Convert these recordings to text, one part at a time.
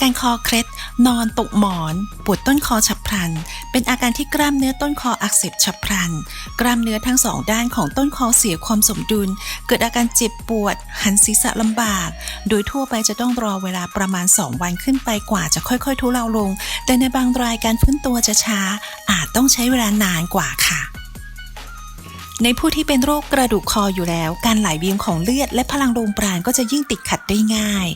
การคอเคล็ด นอนตกหมอน ปวดต้นคอฉับพลัน เป็นอาการที่กล้ามเนื้อต้นคออักเสบฉับพลัน กล้ามเนื้อทั้งสองด้านของต้นคอเสียความสมดุล เกิดอาการเจ็บปวด หันศีรษะลำบาก โดยทั่วไปจะต้องรอเวลาประมาณ 2 วันขึ้นไปกว่าจะค่อยๆ ทุเลาลง แต่ในบางรายการฟื้นตัวจะช้า อาจต้องใช้เวลานานกว่าค่ะ ในผู้ที่เป็นโรคกระดูกคออยู่แล้ว การไหลเวียนของเลือดและพลังลมปราณก็จะยิ่งติดขัดได้ง่าย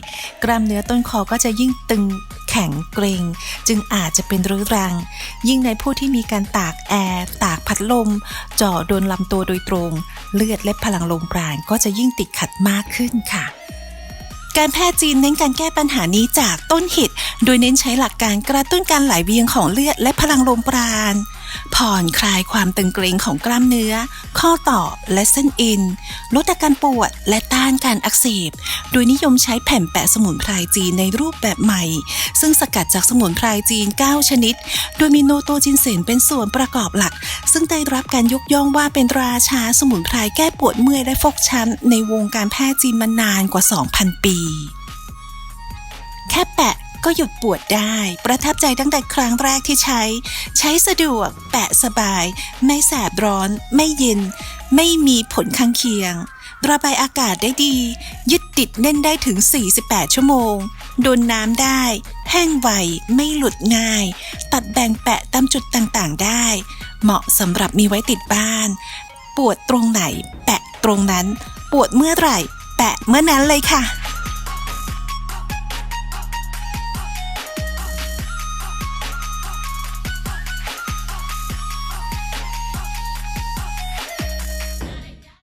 กล้ามเนื้อต้นคอก็จะยิ่งตึงแข็งเกร็ง จึงอาจจะเป็นรื้อรัง ยิ่งในผู้ที่มีการตากแอร์ตากพัดลมจ่อโดนลำตัวโดยตรง เลือดและพลังลมปราณก็จะยิ่งติดขัดมากขึ้นค่ะการแพทย์จีนเน้นการแก้ปัญหานี้จากต้นเหตุ โดยเน้นใช้หลักการกระตุ้นการไหลเวียนของเลือดและพลังลมปราณ ผ่อนคลายความตึงเกร็งของกล้ามเนื้อ ข้อต่อและเส้นเอ็นลดอาการปวดและต้านการอักเสบ โดยนิยมใช้แผ่นแปะสมุนไพรจีนในรูปแบบใหม่ ซึ่งสกัดจากสมุนไพรจีน 9 ชนิด โดยมีโนโตจินเซนเป็นส่วนประกอบหลัก ซึ่งได้รับการยกย่องว่าเป็นราชาสมุนไพรแก้ปวดเมื่อยและฟกช้ำในวงการแพทย์จีนมานานกว่า 2,000 ปี แค่แปะ ก็หยุดปวดได้ ประทับใจตั้งแต่ครั้งแรกที่ใช้ ใช้สะดวก แปะสบาย ไม่แสบร้อน ไม่เย็น ไม่มีผลข้างเคียง ระบายอากาศได้ดี ยึดติดแน่นได้ถึง 48 ชั่วโมง โดนน้ำได้ แห้งไว ไม่หลุดง่าย ตัดแบ่งแปะตามจุดต่างๆได้ เหมาะสำหรับมีไว้ติดบ้าน ปวดตรงไหน แปะตรงนั้น ปวดเมื่อไหร่ แปะเมื่อนั้นเลยค่ะ